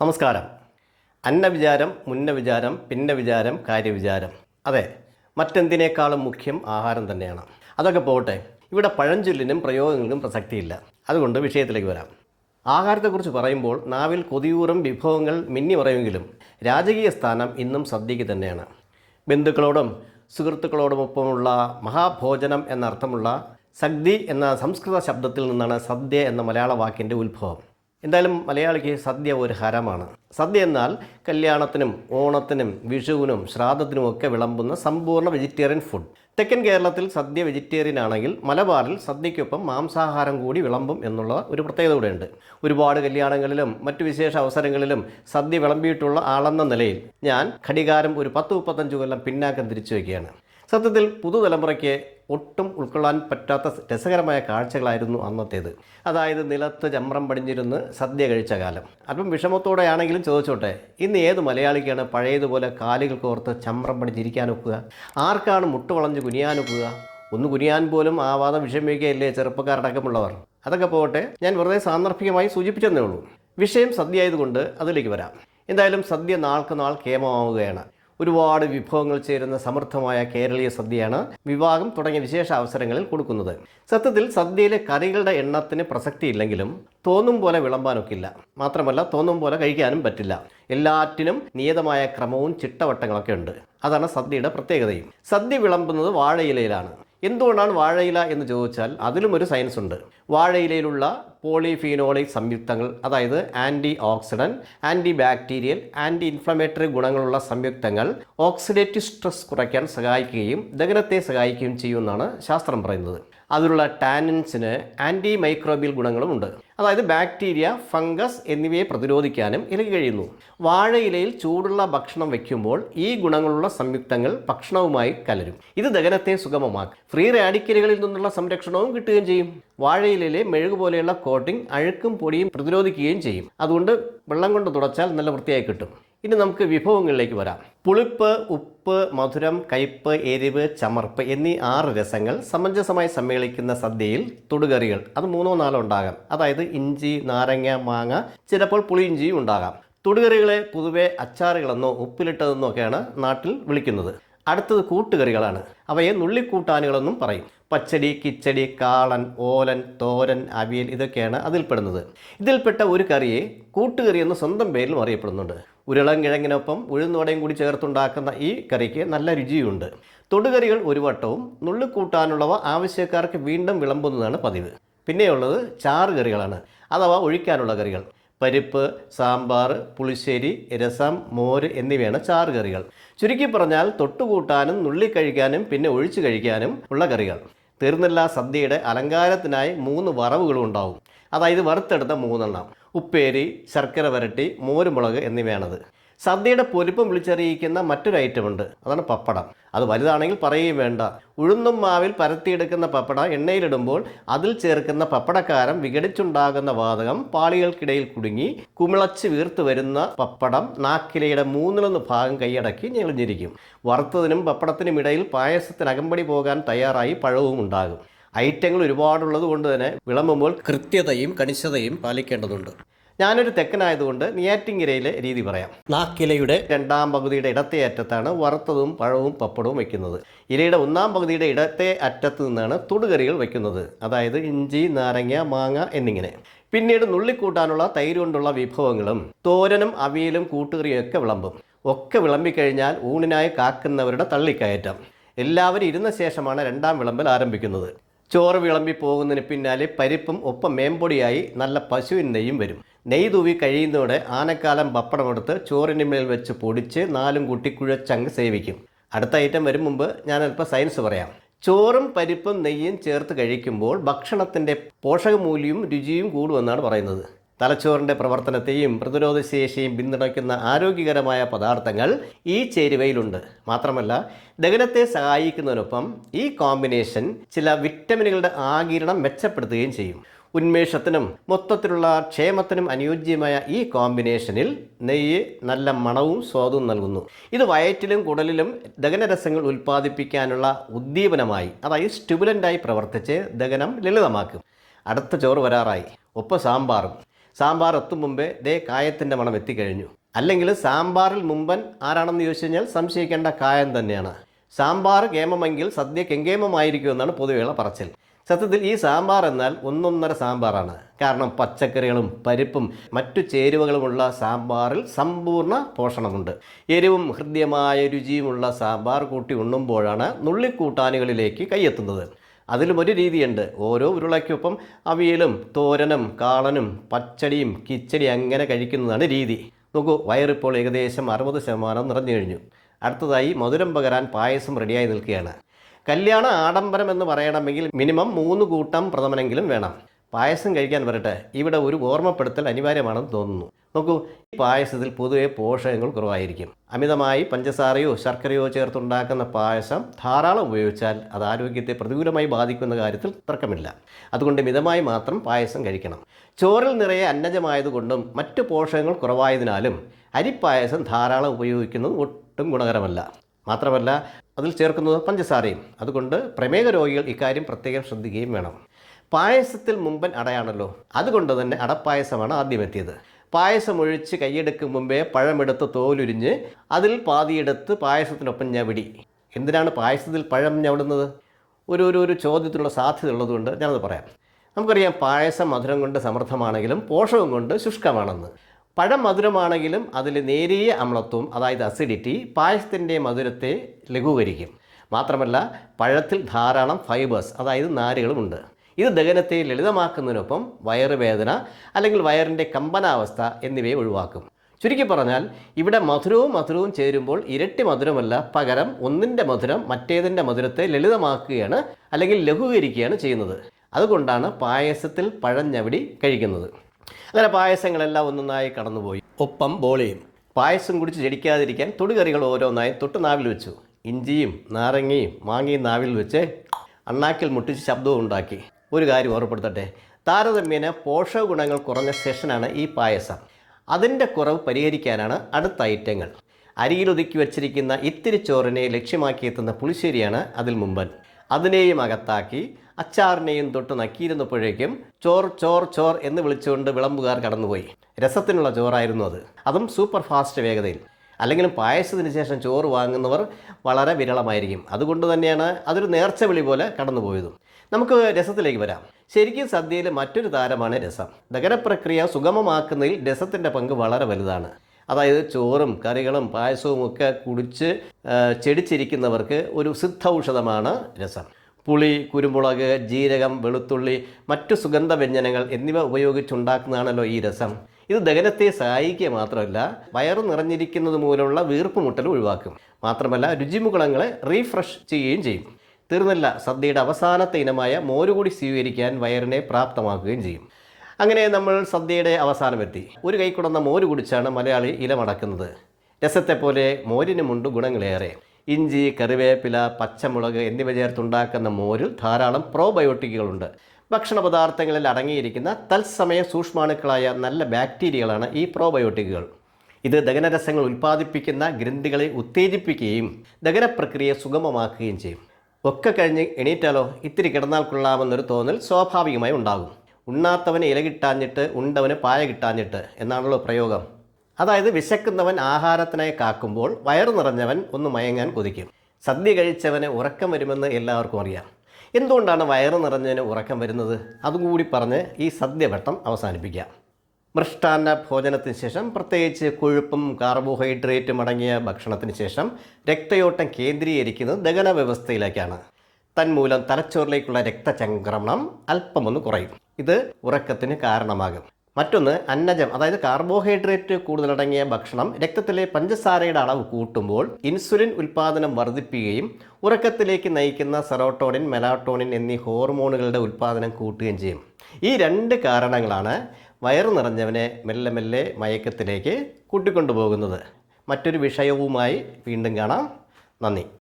നമസ്കാരം. അന്നവിചാരം മുന്ന വിചാരം പിന്ന വിചാരം കാര്യവിചാരം അതെ മറ്റെന്തിനേക്കാളും മുഖ്യം ആഹാരം തന്നെയാണ്. അതൊക്കെ പോകട്ടെ ഇവിടെ പഴഞ്ചൊല്ലിനും പ്രയോഗങ്ങൾക്കും പ്രസക്തിയില്ല. അതുകൊണ്ട് വിഷയത്തിലേക്ക് വരാം. ആഹാരത്തെക്കുറിച്ച് പറയുമ്പോൾ നാവിൽ കൊതിയൂറും വിഭവങ്ങൾ മിന്നി പറയുമെങ്കിലും രാജകീയ സ്ഥാനം ഇന്നും സദ്യയ്ക്ക് തന്നെയാണ്. ബന്ധുക്കളോടും സുഹൃത്തുക്കളോടുമൊപ്പമുള്ള മഹാഭോജനം എന്നർത്ഥമുള്ള സഗ്ദി എന്ന സംസ്കൃത ശബ്ദത്തിൽ നിന്നാണ് സദ്യ എന്ന മലയാള വാക്കിന്റെ ഉത്ഭവം. എന്തായാലും മലയാളിക്ക് സദ്യ ഒരു ഹരമാണ്. സദ്യ എന്നാൽ കല്യാണത്തിനും ഓണത്തിനും വിഷുവിനും ശ്രാദ്ധത്തിനും ഒക്കെ വിളമ്പുന്ന സമ്പൂർണ വെജിറ്റേറിയൻ ഫുഡ് തെക്കൻ കേരളത്തിൽ സദ്യ വെജിറ്റേറിയൻ ആണെങ്കിൽ മലബാറിൽ സദ്യയ്ക്കൊപ്പം മാംസാഹാരം കൂടി വിളമ്പും എന്നുള്ള ഒരു പ്രത്യേകത കൂടെയുണ്ട് ഒരുപാട് കല്യാണങ്ങളിലും മറ്റു വിശേഷ അവസരങ്ങളിലും സദ്യ വിളമ്പിയിട്ടുള്ള ആളെന്ന നിലയിൽ ഞാൻ ഘടികാരം ഒരു പത്ത് മുപ്പത്തഞ്ച് കൊല്ലം പിന്നാക്കം തിരിച്ചു വയ്ക്കുകയാണ്. സത്യത്തിൽ പുതുതലമുറയ്ക്ക് ഒട്ടും ഉൾക്കൊള്ളാൻ പറ്റാത്ത രസകരമായ കാഴ്ചകളായിരുന്നു അന്നത്തേത്. അതായത് നിലത്ത് ചമ്രം പടിഞ്ഞിരുന്ന് സദ്യ കഴിച്ച കാലം. അല്പം വിഷമത്തോടെയാണെങ്കിലും ചോദിച്ചോട്ടെ ഇന്ന് ഏത് മലയാളിക്കാണ് പഴയതുപോലെ കാലുകൾ കോർത്ത് ചമ്രം പടിഞ്ഞിരിക്കാനൊക്കുക? ആർക്കാണ് മുട്ടുവളഞ്ഞ് കുനിയാനൊക്കുക? ഒന്ന് കുനിയാൻ പോലും ആവാതെ വിഷമിക്കുകയല്ലേ ചെറുപ്പക്കാരടക്കമുള്ളവർ? അതൊക്കെ പോകട്ടെ ഞാൻ വെറുതെ സാന്ദർഭികമായി സൂചിപ്പിച്ചെന്നേ ഉള്ളൂ. വിഷയം സദ്യ ആയതുകൊണ്ട് അതിലേക്ക് വരാം. എന്തായാലും സദ്യ നാൾക്ക് നാൾ കേമമാവുകയാണ് ഒരുപാട് വിഭവങ്ങൾ ചേരുന്ന സമൃദ്ധമായ കേരളീയ സദ്യയാണ് വിവാഹം തുടങ്ങിയ വിശേഷ അവസരങ്ങളിൽ കൊടുക്കുന്നത്. സത്യത്തിൽ സദ്യയിലെ കറികളുടെ എണ്ണത്തിന് പ്രസക്തിയില്ലെങ്കിലും തോന്നും പോലെ വിളമ്പാനൊക്കില്ല. മാത്രമല്ല തോന്നും പോലെ കഴിക്കാനും പറ്റില്ല. എല്ലാറ്റിനും നിയതമായ ക്രമവും ചിട്ടവട്ടങ്ങളൊക്കെ ഉണ്ട്. അതാണ് സദ്യയുടെ പ്രത്യേകതയും. സദ്യ വിളമ്പുന്നത് വാഴയിലയിലാണ്. എന്തുകൊണ്ടാണ് വാഴയില എന്ന് ചോദിച്ചാൽ അതിലും ഒരു സയൻസ് ഉണ്ട്. വാഴയിലയിലുള്ള പോളിഫീനോളിക് സംയുക്തങ്ങൾ അതായത് anti oxidant anti bacterial anti inflammatory ഗുണങ്ങളുള്ള സംയുക്തങ്ങൾ ഓക്സിഡേറ്റീവ് സ്ട്രെസ് കുറയ്ക്കാൻ സഹായിക്കുകയും ദഹനത്തെ സഹായിക്കുകയും ചെയ്യുമെന്നാണ് ശാസ്ത്രം പറയുന്നത്. അതിലുള്ള ടാനിൻസിന് ആന്റി മൈക്രോബിയൽ ഗുണങ്ങളും ഉണ്ട് അതായത് ബാക്ടീരിയ ഫംഗസ് എന്നിവയെ പ്രതിരോധിക്കാനും ഇലയ്ക്ക് കഴിയുന്നു. വാഴയിലയിൽ ചൂടുള്ള ഭക്ഷണം വയ്ക്കുമ്പോൾ ഈ ഗുണങ്ങളുള്ള സംയുക്തങ്ങൾ ഭക്ഷണവുമായി കലരും. ഇത് ദഹനത്തെ സുഗമമാക്കും. ഫ്രീ റാഡിക്കലുകളിൽ നിന്നുള്ള സംരക്ഷണവും കിട്ടുകയും ചെയ്യും. വാഴയിലയിലെ മെഴുകു പോലെയുള്ള കോട്ടിംഗ് അഴുക്കും പൊടിയും പ്രതിരോധിക്കുകയും ചെയ്യും. അതുകൊണ്ട് വെള്ളം കൊണ്ട് തുടച്ചാൽ നല്ല വൃത്തിയായി കിട്ടും. ഇനി നമുക്ക് വിഭവങ്ങളിലേക്ക് വരാം. പുളിപ്പ് ഉപ്പ് മധുരം കയ്പ്പ് എരിവ് ചമർപ്പ് എന്നീ ആറ് രസങ്ങൾ സമഞ്ജസമായി സമ്മേളിക്കുന്ന സദ്യയിൽ തൊടുകറികൾ അത് മൂന്നോ നാലോ ഉണ്ടാകാം. അതായത് ഇഞ്ചി നാരങ്ങ മാങ്ങ ചിലപ്പോൾ പുളിയിഞ്ചിയും ഉണ്ടാകാം. തൊടുകറികളെ പൊതുവെ അച്ചാറുകളെന്നോ ഉപ്പിലിട്ടതെന്നോ ഒക്കെയാണ് നാട്ടിൽ വിളിക്കുന്നത്. അടുത്തത് കൂട്ടുകറികളാണ്. അവയെ നുള്ളിക്കൂട്ടാനുകളെന്നും പറയും. പച്ചടി കിച്ചടി കാളൻ ഓലൻ തോരൻ അവിയൽ ഇതൊക്കെയാണ് അതിൽപ്പെടുന്നത്. ഇതിൽപ്പെട്ട ഒരു കറിയെ കൂട്ടുകറി എന്ന് സ്വന്തം പേരിലും അറിയപ്പെടുന്നുണ്ട്. ഉരുളൻ കിഴങ്ങിനൊപ്പം ഉഴുന്നോടയും കൂടി ചേർത്തുണ്ടാക്കുന്ന ഈ കറിക്ക് നല്ല രുചിയുണ്ട്. തൊടുകറികൾ ഒരു വട്ടവും നുള്ളിക്കൂട്ടാനുള്ളവ ആവശ്യക്കാർക്ക് വീണ്ടും വിളമ്പുന്നതാണ് പതിവ്. പിന്നെയുള്ളത് ചാറ് കറികളാണ് അഥവാ ഒഴിക്കാനുള്ള കറികൾ. പരിപ്പ് സാമ്പാർ പുളിശ്ശേരി രസം മോര് എന്നിവയാണ് ചാറ് കറികൾ. ചുരുക്കി പറഞ്ഞാൽ തൊട്ടുകൂട്ടാനും നുള്ളിക്കഴിക്കാനും പിന്നെ ഒഴിച്ചു കഴിക്കാനും ഉള്ള കറികൾ. തീർന്നില്ല സദ്യയുടെ അലങ്കാരത്തിനായി മൂന്ന് വറവുകളും ഉണ്ടാവും. അതായത് വറുത്തെടുത്ത മൂന്നെണ്ണം. ഉപ്പേരി ശർക്കര വരട്ടി മോരുമുളക് എന്നിവയാണത്. സദ്യയുടെ പൊലിപ്പം വിളിച്ചറിയിക്കുന്ന മറ്റൊരു ഐറ്റം ഉണ്ട്. അതാണ് പപ്പടം. അത് വലുതാണെങ്കിൽ പറയുകയും വേണ്ട. ഉഴുന്നും മാവിൽ പരത്തിയെടുക്കുന്ന പപ്പട എണ്ണയിലിടുമ്പോൾ അതിൽ ചേർക്കുന്ന പപ്പടക്കാരം വിഘടിച്ചുണ്ടാകുന്ന വാതകം പാളികൾക്കിടയിൽ കുടുങ്ങി കുമിളച്ച് വീർത്ത് വരുന്ന പപ്പടം നാക്കിലയുടെ മൂന്നിലൊന്ന് ഭാഗം കൈയടക്കി ഞെളിഞ്ഞിരിക്കും. വറുത്തതിനും പപ്പടത്തിനും ഇടയിൽ പായസത്തിന് പോകാൻ തയ്യാറായി പഴവും ഉണ്ടാകും. ഐറ്റങ്ങൾ ഒരുപാടുള്ളത് കൊണ്ട് തന്നെ വിളമ്പുമ്പോൾ കൃത്യതയും കണിശതയും പാലിക്കേണ്ടതുണ്ട്. ഞാനൊരു തെക്കനായതുകൊണ്ട് നെയ്യാറ്റിൻകരയിലെ രീതി പറയാം. നാക്കിലയുടെ രണ്ടാം പകുതിയുടെ ഇടത്തെ അറ്റത്താണ് വറുത്തതും പഴവും പപ്പടവും വയ്ക്കുന്നത് ഇരയുടെ ഒന്നാം പകുതിയുടെ ഇടത്തെ അറ്റത്ത് നിന്നാണ് തൊടുകറികൾ വയ്ക്കുന്നത് അതായത് ഇഞ്ചി നാരങ്ങ മാങ്ങ എന്നിങ്ങനെ. പിന്നീട് നുള്ളിക്കൂട്ടാനുള്ള തൈര് കൊണ്ടുള്ള വിഭവങ്ങളും തോരനും അവിയലും കൂട്ടുകറിയും ഒക്കെ വിളമ്പും. ഒക്കെ വിളമ്പിക്കഴിഞ്ഞാൽ ഊണിനായി കാക്കുന്നവരുടെ തള്ളിക്കയറ്റം. എല്ലാവരും ഇരുന്ന ശേഷമാണ് രണ്ടാം വിളമ്പൽ ആരംഭിക്കുന്നത്. ചോറ് വിളമ്പി പോകുന്നതിന് പിന്നാലെ പരിപ്പും ഒപ്പം മേമ്പൊടിയായി നല്ല പശുവിൻ നെയ്യും വരും. നെയ്യ് തൂവി കഴിയുന്നതോടെ ആനക്കാലം പപ്പടമെടുത്ത് ചോറിന് മേൽ വെച്ച് പൊടിച്ച് നാലും കൂട്ടി കുഴച്ചങ്ങ് സേവിക്കും. അടുത്ത ഐറ്റം വരും മുമ്പ് ഞാൻ അല്പം സയൻസ് പറയാം. ചോറും പരിപ്പും നെയ്യും ചേർത്ത് കഴിക്കുമ്പോൾ ഭക്ഷണത്തിന്റെ പോഷകമൂല്യവും രുചിയും കൂടുമെന്നാണ് പറയുന്നത്. തലച്ചോറിന്റെ പ്രവർത്തനത്തെയും പ്രതിരോധശേഷിയും പിന്തുണയ്ക്കുന്ന ആരോഗ്യകരമായ പദാർത്ഥങ്ങൾ ഈ ചേരുവയിലുണ്ട്. മാത്രമല്ല ദഹനത്തെ സഹായിക്കുന്നതിനൊപ്പം ഈ കോമ്പിനേഷൻ ചില വിറ്റമിനുകളുടെ ആകിരണം മെച്ചപ്പെടുത്തുകയും ചെയ്യും. ഉന്മേഷത്തിനും മൊത്തത്തിലുള്ള ക്ഷേമത്തിനും അനുയോജ്യമായ ഈ കോമ്പിനേഷനിൽ നെയ്യ് നല്ല മണവും സ്വാദും നൽകുന്നു. ഇത് വയറ്റിലും കുടലിലും ദഹനരസങ്ങൾ ഉൽപ്പാദിപ്പിക്കാനുള്ള ഉദ്ദീപനമായി അതായത് സ്റ്റുബുലന്റായി പ്രവർത്തിച്ച് ദഹനം ലളിതമാക്കും. അടുത്ത ചോറ് വരാറായി. ഒപ്പം സാമ്പാറും. സാമ്പാർ എത്തും മുമ്പേ ദേ കായത്തിന്റെ മണം എത്തിക്കഴിഞ്ഞു. അല്ലെങ്കിൽ സാമ്പാറിൽ മുമ്പൻ ആരാണെന്ന് ചോദിച്ചു കഴിഞ്ഞാൽ സംശയിക്കേണ്ട കായം തന്നെയാണ്. സാമ്പാർ കേമമെങ്കിൽ സദ്യ കെങ്കേമമായിരിക്കും എന്നാണ് പൊതുവെയുള്ള പറച്ചിൽ. സത്യത്തിൽ ഈ സാമ്പാർ എന്നാൽ ഒന്നൊന്നര സാമ്പാറാണ്. കാരണം പച്ചക്കറികളും പരിപ്പും മറ്റു ചേരുവകളുമുള്ള സാമ്പാറിൽ സമ്പൂർണ പോഷണമുണ്ട്. എരിവും ഹൃദ്യമായ രുചിയുമുള്ള സാമ്പാർ കൂട്ടി ഉണ്ണുമ്പോഴാണ് നുള്ളിക്കൂട്ടാനുകളിലേക്ക് കൈയെത്തുന്നത്. അതിലും ഒരു രീതിയുണ്ട്. ഓരോ ഉരുളയ്ക്കൊപ്പം അവിയലും തോരനും കാളനും പച്ചടിയും കിച്ചടി അങ്ങനെ കഴിക്കുന്നതാണ് രീതി. നോക്കൂ വയറിപ്പോൾ ഏകദേശം അറുപത് ശതമാനം നിറഞ്ഞു കഴിഞ്ഞു. അടുത്തതായി മധുരം പകരാൻ പായസം റെഡിയായി നിൽക്കുകയാണ്. കല്യാണ ആഡംബരം എന്ന് പറയണമെങ്കിൽ മിനിമം മൂന്ന് കൂട്ടം പ്രഥമനെങ്കിലും വേണം. പായസം കഴിക്കാൻ വരട്ടെ ഇവിടെ ഒരു ഓർമ്മപ്പെടുത്തൽ അനിവാര്യമാണെന്ന് തോന്നുന്നു. നോക്കൂ ഈ പായസത്തിൽ പൊതുവെ പോഷകങ്ങൾ കുറവായിരിക്കും. അമിതമായി പഞ്ചസാരയോ ശർക്കരയോ ചേർത്തുണ്ടാക്കുന്ന പായസം ധാരാളം ഉപയോഗിച്ചാൽ അത് ആരോഗ്യത്തെ പ്രതികൂലമായി ബാധിക്കുന്ന കാര്യത്തിൽ തർക്കമില്ല. അതുകൊണ്ട് മിതമായി മാത്രം പായസം കഴിക്കണം. ചോറിൽ നിറയെ അന്നജമായതുകൊണ്ടും മറ്റ് പോഷകങ്ങൾ കുറവായതിനാലും അരിപ്പായസം ധാരാളം ഉപയോഗിക്കുന്നത് ഒട്ടും ഗുണകരമല്ല. മാത്രമല്ല അതിൽ ചേർക്കുന്നത് പഞ്ചസാരയും. അതുകൊണ്ട് പ്രമേഹ രോഗികൾ ഇക്കാര്യം പ്രത്യേകം ശ്രദ്ധിക്കുകയും വേണം. പായസത്തിൽ മുമ്പൻ അടയാണല്ലോ. അതുകൊണ്ട് തന്നെ അടപ്പായസമാണ് ആദ്യം എത്തിയത് പായസം ഒഴിച്ച് കൈയെടുക്കും മുമ്പേ പഴമെടുത്ത് തോലുരിഞ്ഞ് അതിൽ പാതിയെടുത്ത് പായസത്തിനൊപ്പം ഞവിടി. എന്തിനാണ് പായസത്തിൽ പഴം ഞവിടുന്നത്? ഒരു ഒരു ഒരു ചോദ്യത്തിനുള്ള സാധ്യത ഉള്ളതുകൊണ്ട് ഞാനത് പറയാം. നമുക്കറിയാം പായസം മധുരം കൊണ്ട് സമൃദ്ധമാണെങ്കിലും പോഷകം കൊണ്ട് ശുഷ്കമാണെന്ന്. പഴം മധുരമാണെങ്കിലും അതിൽ നേരിയ അമ്ലത്വം അതായത് അസിഡിറ്റി പായസത്തിന്റെ മധുരത്തെ ലഘൂകരിക്കും. മാത്രമല്ല പഴത്തിൽ ധാരാളം ഫൈബേഴ്സ് അതായത് നാരുകളുമുണ്ട്. ഇത് ദഹനത്തെ ലളിതമാക്കുന്നതിനൊപ്പം വയറുവേദന അല്ലെങ്കിൽ വയറിന്റെ കമ്പനാവസ്ഥ എന്നിവയെ ഒഴിവാക്കും. ചുരുക്കി പറഞ്ഞാൽ ഇവിടെ മധുരവും മധുരവും ചേരുമ്പോൾ ഇരട്ടി മധുരമല്ല പകരം ഒന്നിന്റെ മധുരം മറ്റേതിന്റെ മധുരത്തെ ലളിതമാക്കുകയാണ് അല്ലെങ്കിൽ ലഘൂകരിക്കുകയാണ് ചെയ്യുന്നത്. അതുകൊണ്ടാണ് പായസത്തിൽ പഴഞ്ഞവിടി കഴിക്കുന്നത്. അങ്ങനെ പായസങ്ങളെല്ലാം ഒന്നൊന്നായി കടന്നുപോയി. ഒപ്പം ബോളിയും. പായസം കുടിച്ച് ജടിക്കാതിരിക്കാൻ തൊടുകറികൾ ഓരോന്നായി തൊട്ട് നാവിൽ വെച്ചു. ഇഞ്ചിയും നാരങ്ങയും മാങ്ങയും നാവിൽ വെച്ച് അണ്ണാക്കിൽ മുട്ടിച്ച് ശബ്ദവും ഉണ്ടാക്കി. ഒരു കാര്യം ഓർമ്മപ്പെടുത്തട്ടെ. താരതമ്യേന പോഷക ഗുണങ്ങൾ കുറഞ്ഞ സെഷനാണ് ഈ പായസം. അതിന്റെ കുറവ് പരിഹരിക്കാനാണ് അടുത്ത ഐറ്റങ്ങൾ. അരിയിലൊതുക്കി വച്ചിരിക്കുന്ന ഇത്തിരി ചോറിനെ ലക്ഷ്യമാക്കിയെത്തുന്ന പുളിശ്ശേരിയാണ് അതിൽ മുമ്പൻ. അതിനെയും അകത്താക്കി അച്ചാറിനെയും തൊട്ട് നക്കിയിരുന്നപ്പോഴേക്കും ചോർ ചോർ ചോർ എന്ന് വിളിച്ചുകൊണ്ട് വിളമ്പുകാർ കടന്നുപോയി. രസത്തിനുള്ള ചോറായിരുന്നു അത്. അതും സൂപ്പർ ഫാസ്റ്റ് വേഗതയിൽ. അല്ലെങ്കിലും പായസത്തിന് ശേഷം ചോറ് വാങ്ങുന്നവർ വളരെ വിരളമായിരിക്കും. അതുകൊണ്ട് തന്നെയാണ് അതൊരു നേർച്ച വിളി പോലെ കടന്നുപോയതും. നമുക്ക് രസത്തിലേക്ക് വരാം. ശരിക്കും സദ്യയിലെ മറ്റൊരു താരമാണ് രസം. ദഹനപ്രക്രിയ സുഗമമാക്കുന്നതിൽ രസത്തിന്റെ പങ്ക് വളരെ വലുതാണ്. അതായത് ചോറും കറികളും പായസവും ഒക്കെ കുടിച്ച് ചെടിച്ചിരിക്കുന്നവർക്ക് ഒരു സിദ്ധ ഔഷധമാണ് രസം. പുളി കുരുമുളക് ജീരകം വെളുത്തുള്ളി മറ്റു സുഗന്ധ വ്യഞ്ജനങ്ങൾ എന്നിവ ഉപയോഗിച്ചുണ്ടാക്കുന്നതാണല്ലോ ഈ രസം. ഇത് ദഹനത്തെ സഹായിക്കുക മാത്രമല്ല വയറു നിറഞ്ഞിരിക്കുന്നത് മൂലമുള്ള വീർപ്പ് മുട്ടൽ ഒഴിവാക്കും. മാത്രമല്ല രുചിമുകളങ്ങളെ റീഫ്രഷ് ചെയ്യുകയും ചെയ്യും. തീർന്നില്ല. സദ്യയുടെ അവസാനത്തെ ഇനമായ മോരുകൂടി സ്വീകരിക്കാൻ വയറിനെ പ്രാപ്തമാക്കുകയും ചെയ്യും. അങ്ങനെ നമ്മൾ സദ്യയുടെ അവസാനമെത്തി. ഒരു കൈക്കുടന്ന മോര് കുടിച്ചാണ് മലയാളി ഇലമടക്കുന്നത്. രസത്തെപ്പോലെ മോരിനുമുണ്ട് ഗുണങ്ങളേറെ. ഇഞ്ചി കറിവേപ്പില പച്ചമുളക് എന്നിവ ചേർത്തുണ്ടാക്കുന്ന മോരിൽ ധാരാളം പ്രോബയോട്ടിക്കുകളുണ്ട്. ഭക്ഷണ പദാർത്ഥങ്ങളിൽ അടങ്ങിയിരിക്കുന്ന തത്സമയ സൂക്ഷ്മാണുക്കളായ നല്ല ബാക്ടീരിയകളാണ് ഈ പ്രോബയോട്ടിക്കുകൾ. ഇത് ദഹനരസങ്ങൾ ഉൽപ്പാദിപ്പിക്കുന്ന ഗ്രന്ഥികളെ ഉത്തേജിപ്പിക്കുകയും ദഹനപ്രക്രിയയെ സുഗമമാക്കുകയും ചെയ്യും. ഒക്കെ കഴിഞ്ഞ് എണീറ്റാലോ? ഇത്തിരി കിടന്നാൽ കൊള്ളാമെന്നൊരു തോന്നൽ സ്വാഭാവികമായി ഉണ്ടാകും. ഉണ്ണാത്തവന് ഇല കിട്ടാഞ്ഞിട്ട് ഉണ്ടവന് പായ കിട്ടാഞ്ഞിട്ട് എന്നാണല്ലോ പ്രയോഗം. അതായത് വിശക്കുന്നവൻ ആഹാരത്തിനായി കാക്കുമ്പോൾ വയറു നിറഞ്ഞവൻ ഒന്ന് മയങ്ങാൻ കൊതിക്കും. സദ്യ കഴിച്ചവന് ഉറക്കം വരുമെന്ന് എല്ലാവർക്കും അറിയാം. എന്തുകൊണ്ടാണ് വയറു നിറഞ്ഞവന് ഉറക്കം വരുന്നത്? അതും കൂടി പറഞ്ഞ് ഈ സദ്യവട്ടം അവസാനിപ്പിക്കാം. മൃഷ്ടാന്ന ഭോജനത്തിന് ശേഷം പ്രത്യേകിച്ച് കൊഴുപ്പും കാർബോഹൈഡ്രേറ്റും അടങ്ങിയ ഭക്ഷണത്തിന് ശേഷം രക്തയോട്ടം കേന്ദ്രീകരിക്കുന്നത് ദഹന വ്യവസ്ഥയിലേക്കാണ്. തന്മൂലം തലച്ചോറിലേക്കുള്ള രക്തചംക്രമണം അല്പമൊന്ന് കുറയും. ഇത് ഉറക്കത്തിന് കാരണമാകും. മറ്റൊന്ന് അന്നജം അതായത് കാർബോഹൈഡ്രേറ്റ് കൂടുതലടങ്ങിയ ഭക്ഷണം രക്തത്തിലെ പഞ്ചസാരയുടെ അളവ് കൂട്ടുമ്പോൾ ഇൻസുലിൻ ഉൽപ്പാദനം വർദ്ധിപ്പിക്കുകയും ഉറക്കത്തിലേക്ക് നയിക്കുന്ന സെറോട്ടോണിൻ മെലാട്ടോണിൻ എന്നീ ഹോർമോണുകളുടെ ഉൽപ്പാദനം കൂട്ടുകയും ചെയ്യും. ഈ രണ്ട് കാരണങ്ങളാണ് വയറു നിറഞ്ഞവനെ മെല്ലെ മെല്ലെ മയക്കത്തിലേക്ക് കൂട്ടിക്കൊണ്ടുപോകുന്നത്. മറ്റൊരു വിഷയവുമായി വീണ്ടും കാണാം. നന്ദി.